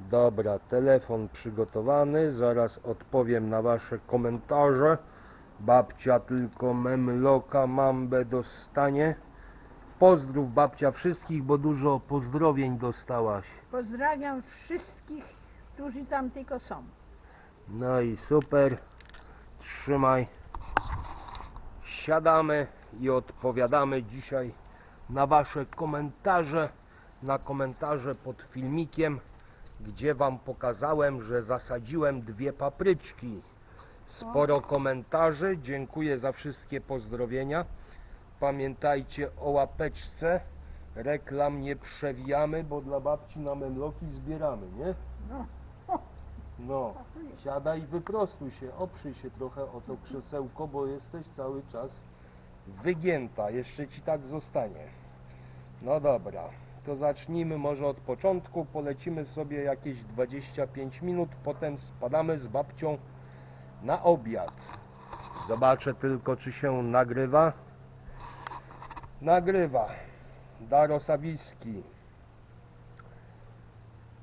Dobra, telefon przygotowany. Zaraz odpowiem na Wasze komentarze. Babcia tylko memloka mambę dostanie. Pozdrów babcia wszystkich, bo dużo pozdrowień dostałaś. Pozdrawiam wszystkich, którzy tam tylko są. No i super. Trzymaj. Siadamy i odpowiadamy dzisiaj na Wasze komentarze. Na komentarze pod filmikiem, gdzie Wam pokazałem, że zasadziłem dwie papryczki. Sporo komentarzy. Dziękuję za wszystkie pozdrowienia. Pamiętajcie o łapeczce. Reklam nie przewijamy, bo dla babci na memloki zbieramy, nie? No. Siadaj i wyprostuj się, oprzyj się trochę o to krzesełko, bo jesteś cały czas wygięta, jeszcze ci tak zostanie. No dobra, to zacznijmy może od początku, polecimy sobie jakieś 25 minut, potem spadamy z babcią na obiad. Zobaczę tylko, czy się nagrywa. Nagrywa. Daro Sawiski.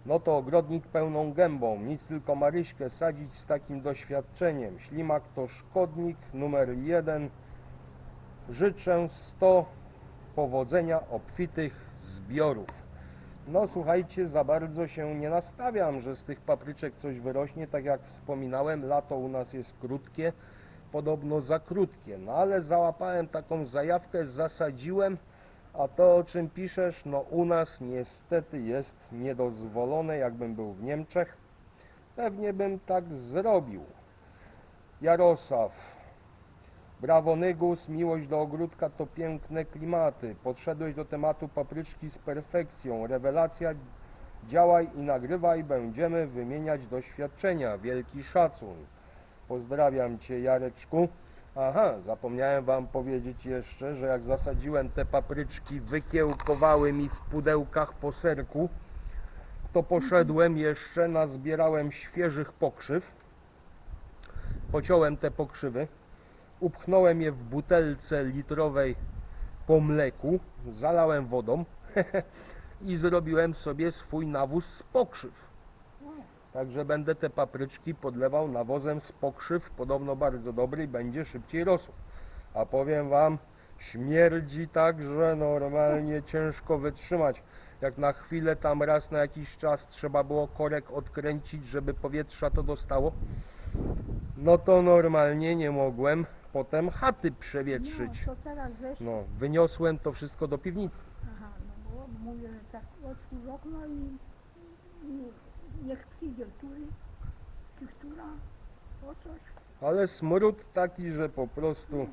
No to ogrodnik pełną gębą, nic tylko Maryśkę sadzić z takim doświadczeniem. Ślimak to szkodnik numer jeden. Życzę 100 powodzenia obfitych zbiorów. No słuchajcie, za bardzo się nie nastawiam, że z tych papryczek coś wyrośnie. Tak jak wspominałem, lato u nas jest krótkie, podobno za krótkie. No ale załapałem taką zajawkę, zasadziłem. A to o czym piszesz, no u nas niestety jest niedozwolone, jakbym był w Niemczech. Pewnie bym tak zrobił. Jarosław. Brawo Nygus, miłość do ogródka to piękne klimaty. Podszedłeś do tematu papryczki z perfekcją. Rewelacja, działaj i nagrywaj, będziemy wymieniać doświadczenia. Wielki szacun. Pozdrawiam Cię Jareczku. Aha, zapomniałem Wam powiedzieć jeszcze, że jak zasadziłem te papryczki, wykiełkowały mi w pudełkach po serku, to poszedłem jeszcze, nazbierałem świeżych pokrzyw, pociąłem te pokrzywy, upchnąłem je w butelce litrowej po mleku, zalałem wodą i zrobiłem sobie swój nawóz z pokrzyw. Także będę te papryczki podlewał nawozem z pokrzyw, podobno bardzo dobry i będzie szybciej rosł. A powiem Wam, śmierdzi tak, że normalnie ciężko wytrzymać. Jak na chwilę tam raz na jakiś czas trzeba było korek odkręcić, żeby powietrza to dostało, no to normalnie nie mogłem potem chaty przewietrzyć. No, to teraz. No, wyniosłem to wszystko do piwnicy. Aha, no bo mówię, że tak otwórz okno i, i niech przyjdzie który, czy która, o coś. Ale smród taki, że po prostu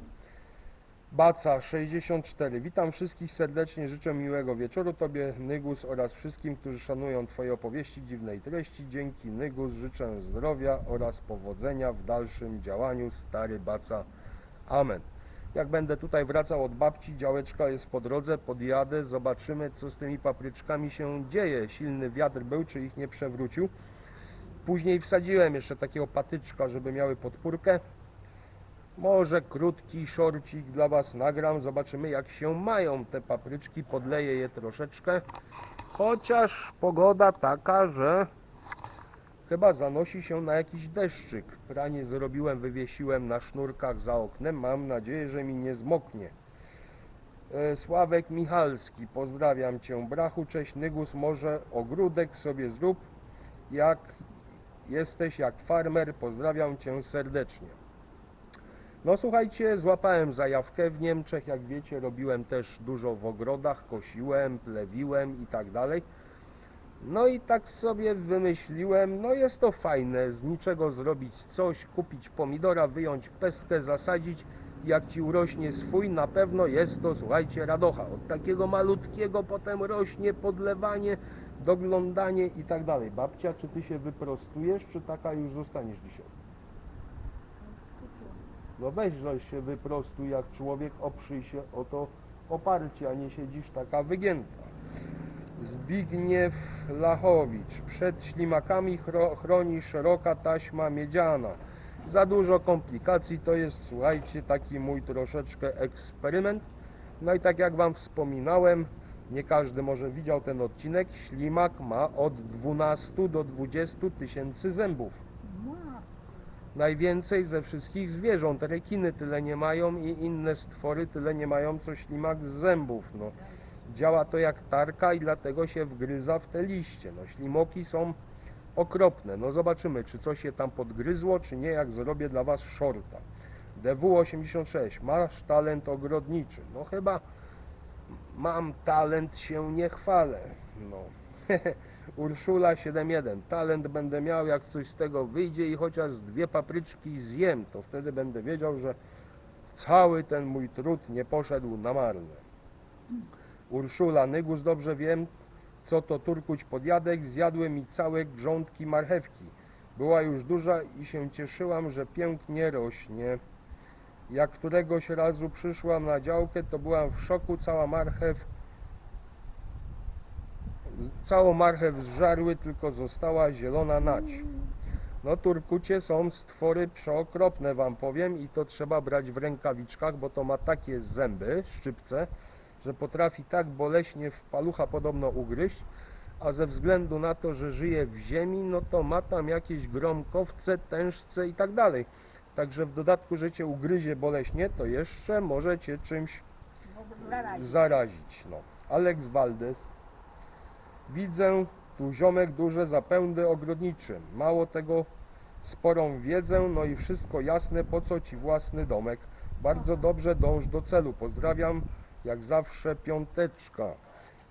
Baca 64. Witam wszystkich serdecznie, życzę miłego wieczoru Tobie, Nygus oraz wszystkim, którzy szanują Twoje opowieści dziwnej treści. Dzięki Nygus życzę zdrowia oraz powodzenia w dalszym działaniu, stary Baca. Amen. Jak będę tutaj wracał od babci, działeczka jest po drodze, podjadę, zobaczymy co z tymi papryczkami się dzieje. Silny wiatr był, czy ich nie przewrócił. Później wsadziłem jeszcze takiego patyczka, żeby miały podpórkę. Może krótki szorcik dla Was nagram, zobaczymy jak się mają te papryczki, podleję je troszeczkę. Chociaż pogoda taka, że chyba zanosi się na jakiś deszczyk. Pranie zrobiłem, wywiesiłem na sznurkach za oknem, mam nadzieję, że mi nie zmoknie. E, Sławek Michalski, pozdrawiam Cię. Brachu, cześć Nygus, może ogródek sobie zrób, jak jesteś jak farmer, pozdrawiam Cię serdecznie. No słuchajcie, złapałem zajawkę w Niemczech, jak wiecie, robiłem też dużo w ogrodach, kosiłem, plewiłem i tak dalej. No i tak sobie wymyśliłem, no jest to fajne, z niczego zrobić coś, kupić pomidora, wyjąć pestkę, zasadzić, jak ci urośnie swój, na pewno jest to, słuchajcie, radocha. Od takiego malutkiego potem rośnie podlewanie, doglądanie i tak dalej. Babcia, czy ty się wyprostujesz, czy taka już zostaniesz dzisiaj? No weź, że się wyprostuj jak człowiek, oprzyj się o to oparcie, a nie siedzisz taka wygięta. Zbigniew Lachowicz. Przed ślimakami chro- chroni szeroka taśma miedziana. Za dużo komplikacji to jest, słuchajcie, taki mój troszeczkę eksperyment. No i tak jak Wam wspominałem, Nie każdy może widział ten odcinek. Ślimak ma od 12 do 20 tysięcy zębów. Najwięcej ze wszystkich zwierząt. Rekiny tyle nie mają i inne stwory tyle nie mają, co ślimak z zębów. No. Działa to jak tarka i dlatego się wgryza w te liście. No, ślimoki są okropne. No zobaczymy, czy coś się tam podgryzło, czy nie, jak zrobię dla Was shorta. DW86, masz talent ogrodniczy. No chyba mam talent, się nie chwalę. No. Urszula 71, talent będę miał, jak coś z tego wyjdzie i chociaż dwie papryczki zjem, to wtedy będę wiedział, że cały ten mój trud nie poszedł na marne. Urszula, Nygus, dobrze wiem, co to turkuć podjadek, zjadły mi całe grządki marchewki. Była już duża i się cieszyłam, że pięknie rośnie. Jak któregoś razu przyszłam na działkę, to byłam w szoku, cała marchew, całą marchew zżarły, tylko została zielona nać. No turkucie są stwory przeokropne wam powiem i to trzeba brać w rękawiczkach, bo to ma takie zęby, szczypce, że potrafi tak boleśnie w palucha podobno ugryźć, a ze względu na to, że żyje w ziemi, no to ma tam jakieś gromkowce, tężce i tak dalej. Także w dodatku, że cię ugryzie boleśnie, to jeszcze może cię czymś Zarazi. zarazić. No. Alex Valdez. Widzę tu ziomek duże zapędy ogrodniczy. Mało tego, sporą wiedzę, no i wszystko jasne, po co ci własny domek. Bardzo dobrze dąż do celu. Pozdrawiam, jak zawsze, piąteczka.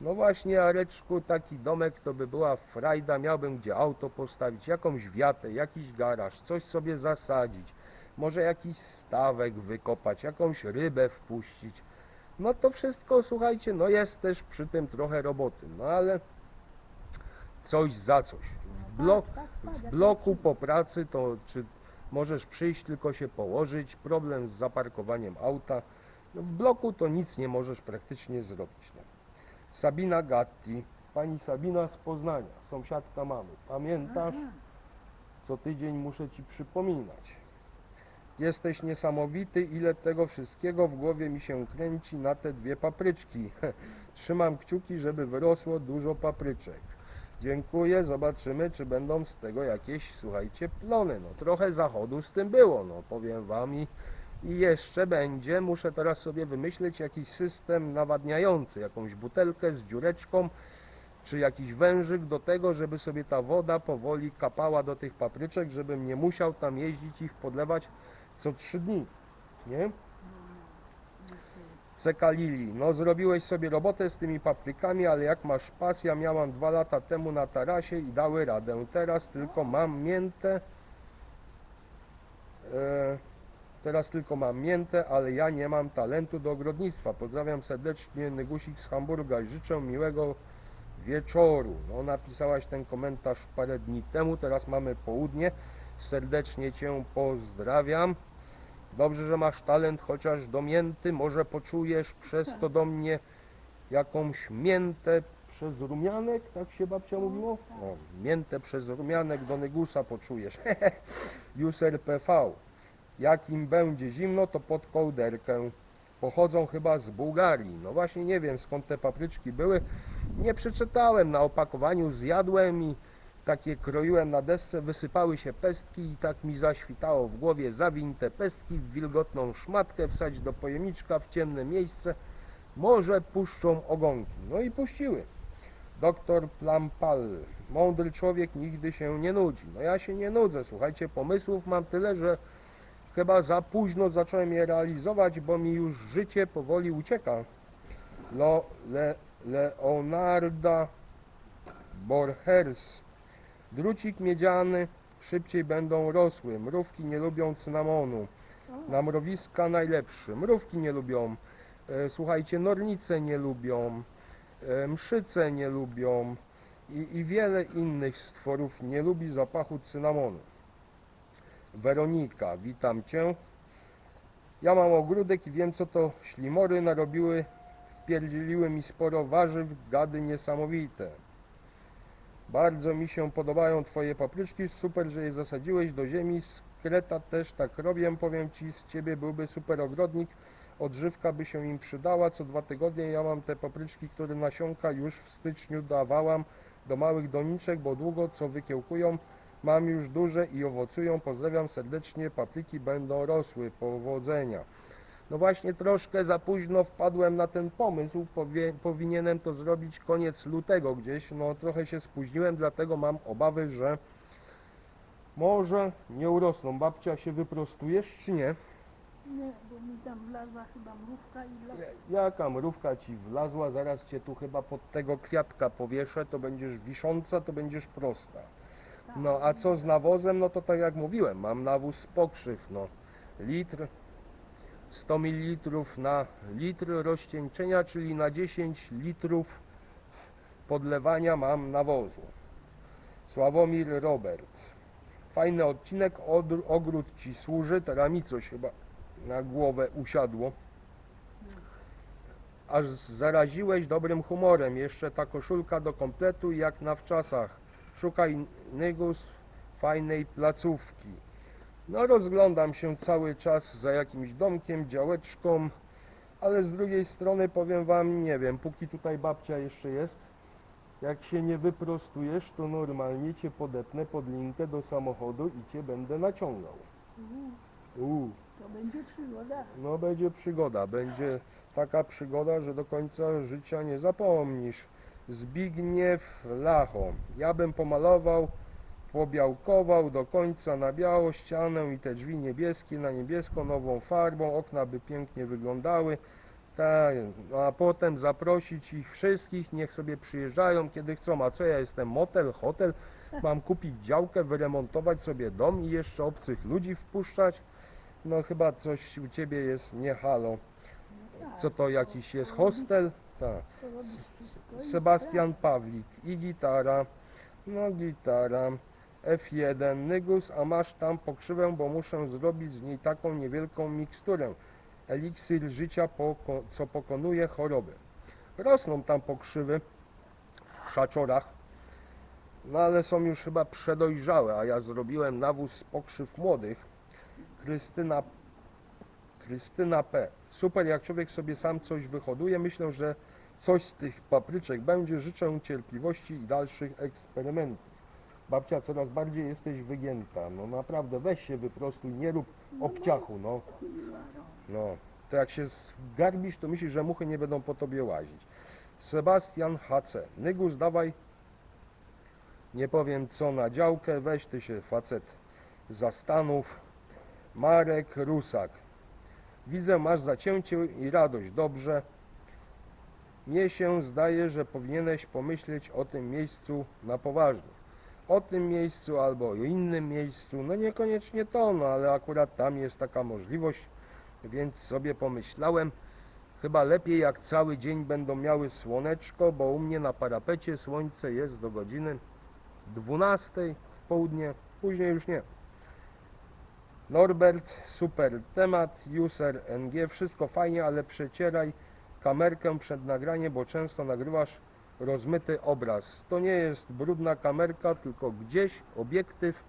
No właśnie, Areczku, taki domek to by była frajda. Miałbym gdzie auto postawić, jakąś wiatę, jakiś garaż, coś sobie zasadzić. Może jakiś stawek wykopać, jakąś rybę wpuścić. No to wszystko, słuchajcie, no jest też przy tym trochę roboty, no ale coś za coś. W, blok, Tak, tak, tak, w bloku po pracy to czy możesz przyjść, tylko się położyć, problem z zaparkowaniem auta. No w bloku to nic nie możesz praktycznie zrobić. No. Sabina Gatti, pani Sabina z Poznania, sąsiadka mamy. Pamiętasz? Co tydzień muszę ci przypominać. Jesteś niesamowity, ile tego wszystkiego w głowie mi się kręci na te dwie papryczki. Trzymam kciuki, żeby wyrosło dużo papryczek. Dziękuję, zobaczymy, czy będą z tego jakieś, słuchajcie, plony. No trochę zachodu z tym było, no powiem wam i, i jeszcze będzie. Muszę teraz sobie wymyślić jakiś system nawadniający, jakąś butelkę z dziureczką, czy jakiś wężyk do tego, żeby sobie ta woda powoli kapała do tych papryczek, żebym nie musiał tam jeździć ich podlewać co trzy dni, nie? Ceka Lili, no zrobiłeś sobie robotę z tymi paprykami, ale jak masz pas, ja miałam dwa lata temu na tarasie i dały radę. Teraz tylko mam miętę, e, teraz tylko mam miętę, ale ja nie mam talentu do ogrodnictwa. Pozdrawiam serdecznie Nygusik z Hamburga i życzę miłego wieczoru. No, napisałaś ten komentarz parę dni temu, teraz mamy południe. Serdecznie Cię pozdrawiam. Dobrze, że masz talent chociaż do mięty, może poczujesz przez to do mnie jakąś miętę przez rumianek, tak się babcia mówiło? No, miętę przez rumianek do Nygusa poczujesz. User PV. Jak im będzie zimno, to pod kołderkę. Pochodzą chyba z Bułgarii. No właśnie nie wiem skąd te papryczki były. Nie przeczytałem na opakowaniu, zjadłem i takie kroiłem na desce, wysypały się pestki i tak mi zaświtało w głowie, zawiń te pestki w wilgotną szmatkę, wsadź do pojemniczka w ciemne miejsce, może puszczą ogonki. No i puściły. Doktor Plampal, mądry człowiek nigdy się nie nudzi. No ja się nie nudzę, słuchajcie, pomysłów mam tyle, że chyba za późno zacząłem je realizować, bo mi już życie powoli ucieka. Lo, le, Leonarda Borchers. Drucik miedziany szybciej będą rosły. Mrówki nie lubią cynamonu. Na mrowiska najlepszy. Mrówki nie lubią. E, słuchajcie, nornice nie lubią. E, mszyce nie lubią. I, I wiele innych stworów nie lubi zapachu cynamonu. Weronika, witam Cię. Ja mam ogródek i wiem co to ślimory narobiły. Wpierdzieliły mi sporo warzyw, gady niesamowite. Bardzo mi się podobają Twoje papryczki, super, że je zasadziłeś do ziemi. Z Kreta też tak robię, powiem Ci, z Ciebie byłby super ogrodnik, Odżywka by się im przydała. Co dwa tygodnie ja mam te papryczki, które nasionka już w styczniu dawałam do małych doniczek, bo długo co wykiełkują. Mam już duże i owocują. Pozdrawiam serdecznie. Papryki będą rosły. Powodzenia. No właśnie troszkę za późno wpadłem na ten pomysł. Powie, powinienem to zrobić koniec lutego gdzieś. No trochę się spóźniłem, dlatego mam obawy, że może nie urosną. Babcia się wyprostujesz czy nie? Nie, bo mi tam wlazła chyba mrówka i dla... Jaka mrówka ci wlazła, zaraz cię tu chyba pod tego kwiatka powieszę, to będziesz wisząca, to będziesz prosta. No a co z nawozem, no to tak jak mówiłem, mam nawóz pokrzyw, no litr, 100 ml na litr rozcieńczenia, czyli na 10 litrów podlewania mam nawozu. Sławomir Robert. Fajny odcinek, Odr- ogród ci służy, teraz mi coś chyba na głowę usiadło aż zaraziłeś dobrym humorem. Jeszcze ta koszulka do kompletu jak na wczasach. Szukaj nygus fajnej placówki. No rozglądam się cały czas za jakimś domkiem, działeczką, ale z drugiej strony powiem wam, nie wiem, póki tutaj babcia jeszcze jest, jak się nie wyprostujesz, to normalnie cię podepnę pod linkę do samochodu i cię będę naciągał. Uuu. to będzie przygoda. No będzie przygoda, będzie taka przygoda, że do końca życia nie zapomnisz. Zbigniew Lacho. Ja bym pomalował, pobiałkował do końca na biało ścianę i te drzwi niebieskie na niebiesko nową farbą, okna by pięknie wyglądały. No a potem zaprosić ich wszystkich, niech sobie przyjeżdżają kiedy chcą. A co ja jestem motel, hotel? Mam kupić działkę, wyremontować sobie dom i jeszcze obcych ludzi wpuszczać? No chyba coś u ciebie jest nie halo. Co to jakiś jest hostel? Tak. Sebastian Pawlik i gitara. No gitara. F1 Nygus, a masz tam pokrzywę, bo muszę zrobić z niej taką niewielką miksturę. Eliksir życia, poko- co pokonuje choroby. Rosną tam pokrzywy w szaczorach, no ale są już chyba przedojrzałe, a ja zrobiłem nawóz z pokrzyw młodych. Krystyna Krystyna P. Super, jak człowiek sobie sam coś wyhoduje. Myślę, że coś z tych papryczek będzie. Życzę cierpliwości i dalszych eksperymentów. Babcia, coraz bardziej jesteś wygięta. No naprawdę, weź się wyprostuj, nie rób obciachu, no. No, to jak się zgarbisz, to myślisz, że muchy nie będą po tobie łazić. Sebastian HC. Nygus, dawaj. Nie powiem co na działkę, weź ty się facet zastanów. Marek Rusak. Widzę, masz zacięcie i radość. Dobrze. Mnie się zdaje, że powinieneś pomyśleć o tym miejscu na poważnie. O tym miejscu albo o innym miejscu. No niekoniecznie to, no ale akurat tam jest taka możliwość. Więc sobie pomyślałem, chyba lepiej jak cały dzień będą miały słoneczko, bo u mnie na parapecie słońce jest do godziny 12 w południe, później już nie. Norbert, super temat, user NG, wszystko fajnie, ale przecieraj kamerkę przed nagraniem, bo często nagrywasz rozmyty obraz. To nie jest brudna kamerka, tylko gdzieś obiektyw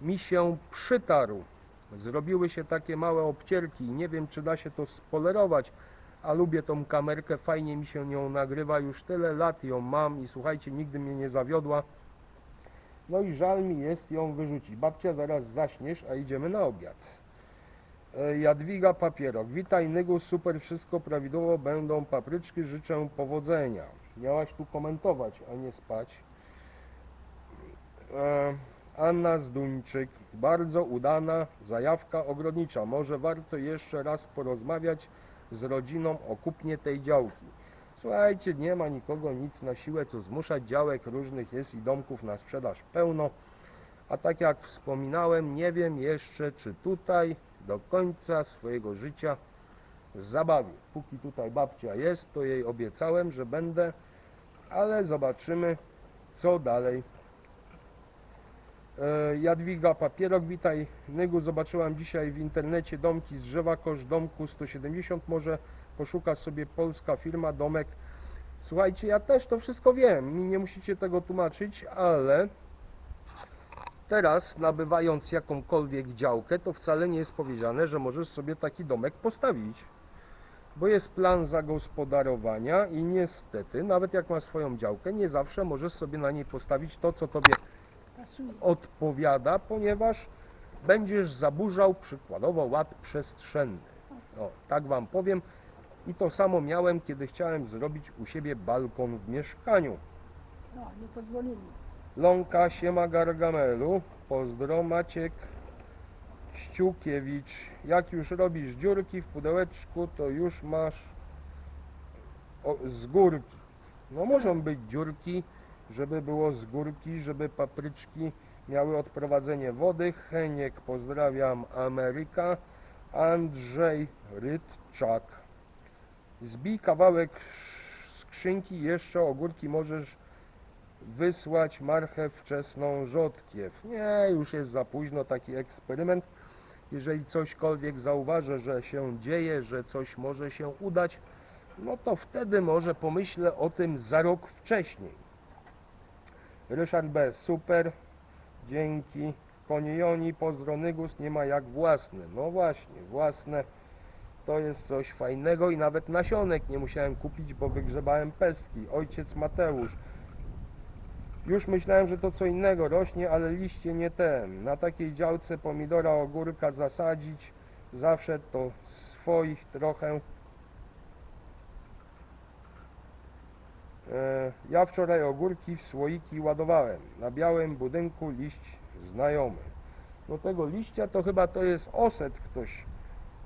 mi się przytarł. Zrobiły się takie małe obcierki nie wiem, czy da się to spolerować, a lubię tą kamerkę, fajnie mi się nią nagrywa, już tyle lat ją mam i słuchajcie, nigdy mnie nie zawiodła. No i żal mi jest ją wyrzucić. Babcia, zaraz zaśniesz, a idziemy na obiad. E, Jadwiga Papierok. Witaj Nygus, super, wszystko prawidłowo, będą papryczki, życzę powodzenia. Miałaś tu komentować, a nie spać. E, Anna Zduńczyk. Bardzo udana zajawka ogrodnicza. Może warto jeszcze raz porozmawiać z rodziną o kupnie tej działki. Słuchajcie, nie ma nikogo nic na siłę, co zmuszać działek różnych jest i domków na sprzedaż pełno. A tak jak wspominałem, nie wiem jeszcze, czy tutaj do końca swojego życia zabawię. Póki tutaj babcia jest, to jej obiecałem, że będę, ale zobaczymy, co dalej. E, Jadwiga Papierok, witaj Nygu, zobaczyłam dzisiaj w internecie domki z drzewa, koszt domku 170, może poszuka sobie polska firma, domek. Słuchajcie, ja też to wszystko wiem, mi nie musicie tego tłumaczyć, ale teraz nabywając jakąkolwiek działkę, to wcale nie jest powiedziane, że możesz sobie taki domek postawić. bo jest plan zagospodarowania i niestety, nawet jak masz swoją działkę, nie zawsze możesz sobie na niej postawić to, co tobie odpowiada, ponieważ będziesz zaburzał przykładowo ład przestrzenny. O, tak wam powiem. I to samo miałem, kiedy chciałem zrobić u siebie balkon w mieszkaniu. No, nie pozwolili. Ląka Siema Gargamelu, pozdro Maciek Ściukiewicz. Jak już robisz dziurki w pudełeczku, to już masz o, z górki. No muszą być dziurki, żeby było z górki, żeby papryczki miały odprowadzenie wody. Heniek, pozdrawiam, Ameryka. Andrzej Rydczak. Zbij kawałek skrzynki, jeszcze ogórki możesz wysłać marchew wczesną rzodkiew. Nie, już jest za późno taki eksperyment. Jeżeli cośkolwiek zauważę, że się dzieje, że coś może się udać, no to wtedy może pomyślę o tym za rok wcześniej. Ryszard B. Super. Dzięki. Konie Joni, pozdro Nygus, nie ma jak własne. No właśnie, własne to jest coś fajnego i nawet nasionek nie musiałem kupić, bo wygrzebałem pestki. Ojciec Mateusz. Już myślałem, że to co innego rośnie, ale liście nie ten. Na takiej działce pomidora, ogórka zasadzić, zawsze to swoich trochę. E, Ja wczoraj ogórki w słoiki ładowałem. Na białym budynku liść znajomy. No tego liścia to chyba to jest oset ktoś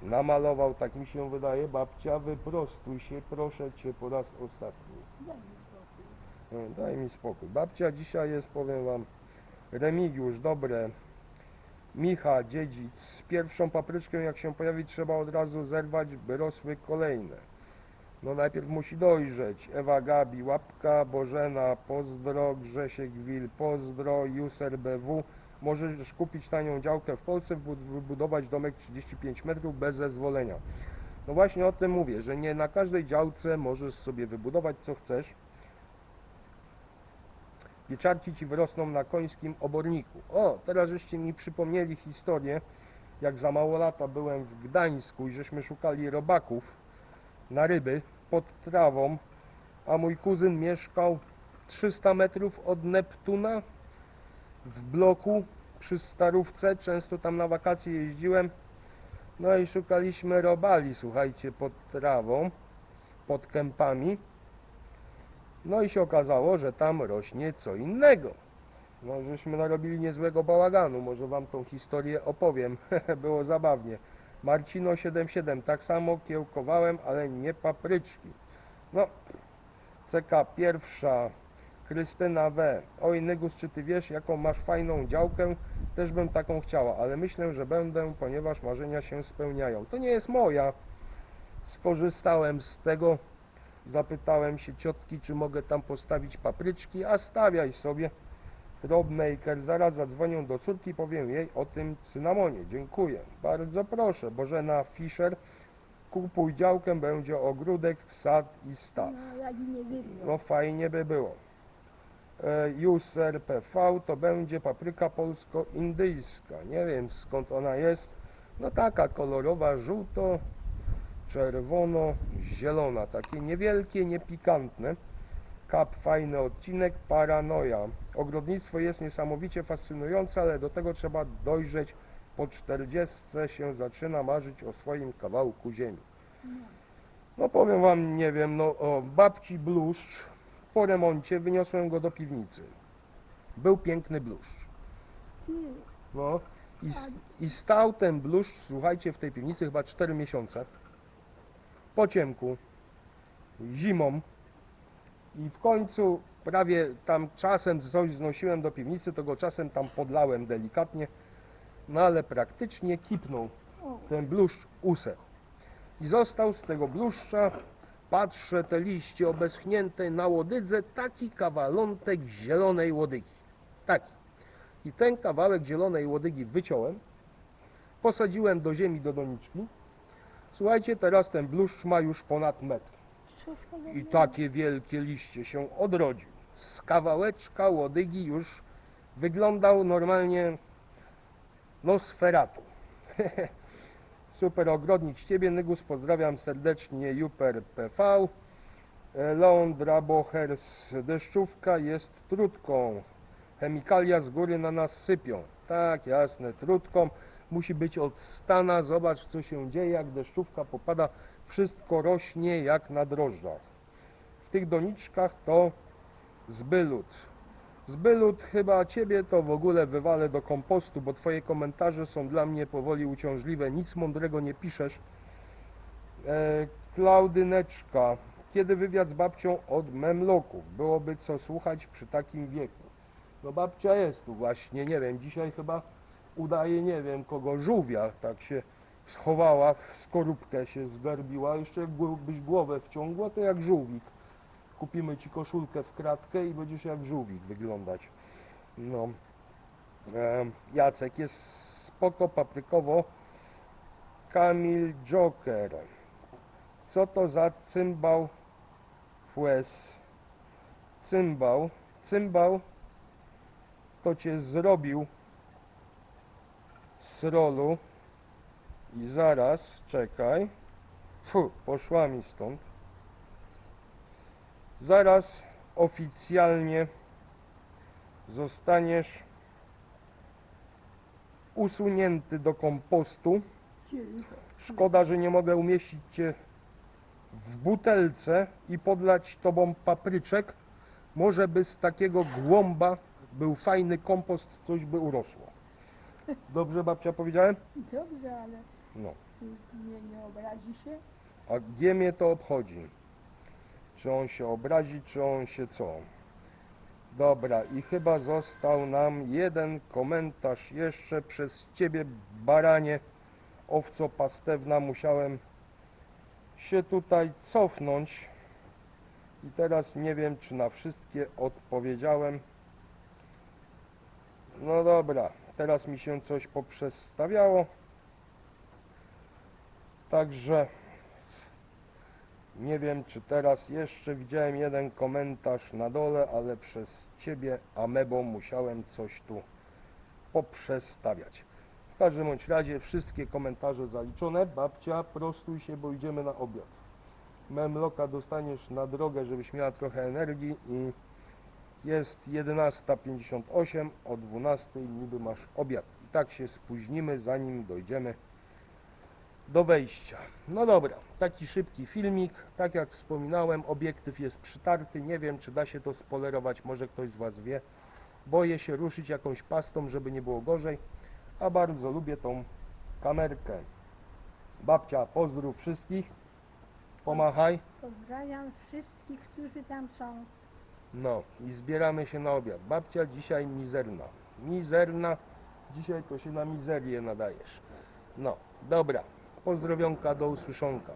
namalował, tak mi się wydaje. Babcia, wyprostuj się, proszę cię po raz ostatni. Daj mi spokój. No, Daj mi spokój. Babcia dzisiaj jest, powiem wam, Remigiusz, dobre. Micha, dziedzic. Pierwszą papryczkę jak się pojawi trzeba od razu zerwać, by rosły kolejne. No najpierw musi dojrzeć. Ewa Gabi, łapka, Bożena, pozdro, Grzesiek Wil, pozdro, User BW. Możesz kupić tanią działkę w Polsce, wybudować domek 35 metrów bez zezwolenia. No właśnie o tym mówię, że nie na każdej działce możesz sobie wybudować co chcesz. Pieczarki ci wyrosną na końskim oborniku. O, teraz żeście mi przypomnieli historię, jak za mało lata byłem w Gdańsku i żeśmy szukali robaków na ryby pod trawą, a mój kuzyn mieszkał 300 metrów od Neptuna w bloku przy Starówce. Często tam na wakacje jeździłem. No i szukaliśmy robali, słuchajcie, pod trawą, pod kępami. No i się okazało, że tam rośnie co innego. No, żeśmy narobili niezłego bałaganu. Może wam tą historię opowiem. Było zabawnie. Marcino 77. Tak samo kiełkowałem, ale nie papryczki. No, CK pierwsza. Krystyna W. Oj, Nygus, czy ty wiesz, jaką masz fajną działkę? Też bym taką chciała, ale myślę, że będę, ponieważ marzenia się spełniają. To nie jest moja. Skorzystałem z tego. Zapytałem się ciotki, czy mogę tam postawić papryczki, a stawiaj sobie. Throbmaker, zaraz zadzwonię do córki, powiem jej o tym cynamonie. Dziękuję. Bardzo proszę. Bożena Fischer, kupuj działkę, będzie ogródek, sad i staw. No. No fajnie by było. E, User PV to będzie papryka polsko-indyjska. Nie wiem skąd ona jest. No taka kolorowa, żółto, czerwono, zielona. Takie niewielkie, niepikantne. Kap, fajny odcinek, paranoja. Ogrodnictwo jest niesamowicie fascynujące, ale do tego trzeba dojrzeć. Po 40 się zaczyna marzyć o swoim kawałku ziemi. No powiem wam, nie wiem, no o babci bluszcz po remoncie wyniosłem go do piwnicy. Był piękny bluszcz. No i, i stał ten bluszcz, słuchajcie, w tej piwnicy chyba 4 miesiące. Po ciemku, zimą. I w końcu prawie tam czasem coś znosiłem do piwnicy, to go czasem tam podlałem delikatnie. No ale praktycznie kipnął. Ten bluszcz usechł. I został z tego bluszcza, patrzę te liście obeschnięte na łodydze, taki kawalątek zielonej łodygi. Taki. I ten kawałek zielonej łodygi wyciąłem, posadziłem do ziemi do doniczki. Słuchajcie, teraz ten bluszcz ma już ponad metr. I takie wielkie liście się odrodził. Z kawałeczka łodygi już wyglądał normalnie Nosferatu. Super ogrodnik z Ciebie, Nygus, pozdrawiam serdecznie, Juper PV. E, Leon Drabocher z Deszczówka jest trutką. Chemikalia z góry na nas sypią. Tak, jasne, trutką. Musi być od stana. Zobacz, co się dzieje, jak deszczówka popada. Wszystko rośnie jak na drożdżach. W tych doniczkach to zbylut. Zbylut, chyba ciebie to w ogóle wywalę do kompostu, bo twoje komentarze są dla mnie powoli uciążliwe. Nic mądrego nie piszesz. E, Klaudyneczka. Kiedy wywiad z babcią od memloków? Byłoby co słuchać przy takim wieku. No babcia jest tu właśnie, nie wiem, dzisiaj chyba udaje, nie wiem, kogo żółwia, tak się schowała, w skorupkę się zgarbiła, jeszcze jak gł- byś głowę wciągła, to jak żółwik. Kupimy ci koszulkę w kratkę i będziesz jak żółwik wyglądać. No. Em, Jacek jest spoko, paprykowo. Kamil Joker. Co to za cymbał? Fłes. Cymbał. Cymbał to cię zrobił z rolu i zaraz, czekaj. Fu, poszła mi stąd. Zaraz oficjalnie zostaniesz usunięty do kompostu. Szkoda, że nie mogę umieścić cię w butelce i podlać tobą papryczek. Może by z takiego głąba był fajny kompost, coś by urosło. Dobrze babcia powiedziałem? dobrze, ale No. nie, nie obrazi się. A gdzie mnie to obchodzi? Czy on się obrazi, czy on się co? Dobra, i chyba został nam jeden komentarz jeszcze przez ciebie, baranie, owco pastewna. Musiałem się tutaj cofnąć i teraz nie wiem, czy na wszystkie odpowiedziałem. No dobra, teraz mi się coś poprzestawiało. Także nie wiem, czy teraz jeszcze widziałem jeden komentarz na dole, ale przez ciebie, Amebo, musiałem coś tu poprzestawiać. W każdym bądź razie wszystkie komentarze zaliczone. Babcia, prostuj się, bo idziemy na obiad. Memloka dostaniesz na drogę, żebyś miała trochę energii i jest 11.58, o 12.00 niby masz obiad. I tak się spóźnimy, zanim dojdziemy do wejścia. No dobra, taki szybki filmik. Tak jak wspominałem, obiektyw jest przytarty. Nie wiem, czy da się to spolerować, może ktoś z Was wie. Boję się ruszyć jakąś pastą, żeby nie było gorzej, a bardzo lubię tą kamerkę. Babcia, pozdrów wszystkich. Pomachaj. Pozdrawiam wszystkich, którzy tam są. No i zbieramy się na obiad. Babcia dzisiaj mizerna. Mizerna. Dzisiaj to się na mizerię nadajesz. No, dobra. Pozdrowionka, do usłyszonka.